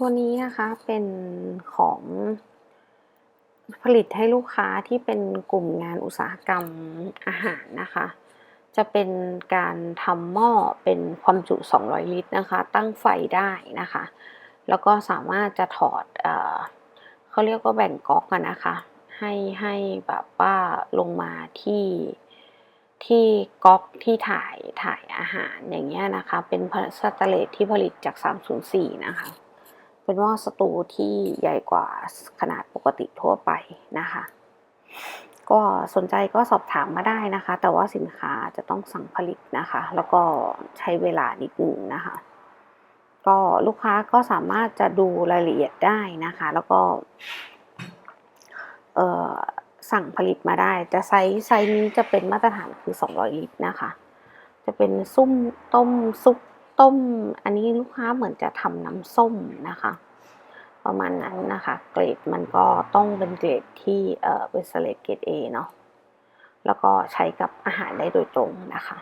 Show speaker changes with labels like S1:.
S1: ตัวนี้นะคะเป็นของผลิตให้ลูกค้าที่เป็นกลุ่มงานอุตสาหกรรมอาหารนะคะ จะเป็นการทำหม้อเป็นความจุ 200 ลิตรนะคะ ตั้งไฟได้นะคะ แล้วก็สามารถจะถอดเออเขาเรียกว่าแบ่งก๊อกกันนะคะ ให้ให้แบบว่าลงมาที่ที่ก๊อกที่ถ่ายถ่ายอาหารอย่างเงี้ยนะคะ เป็นสแตเลสที่ผลิตจาก 304 นะคะ เป็นหม้อสตูที่ใหญ่กว่าขนาดปกติทั่วไปนะคะ ก็สนใจก็สอบถามมาได้นะคะ แต่ว่าสินค้าจะต้องสั่งผลิตนะคะ แล้วก็ใช้เวลานิดนึงนะคะ ก็ลูกค้าก็สามารถจะดูรายละเอียดได้นะคะ แล้วก็สั่งผลิตมาได้จะไซส์ไซส์นี้จะเป็นมาตรฐานคือ 200 ลิตรนะคะ จะเป็นซุ่มต้มซุป ต้ม อันนี้ลูกค้าเหมือนจะทำน้ำส้มนะคะ ประมาณนั้นนะคะ เกรดมันก็ต้องเป็นเกรดที่เอ่อเป็นสเลตเกรดเอเนาะแล้วก็ใช้กับอาหารได้โดยตรงนะคะ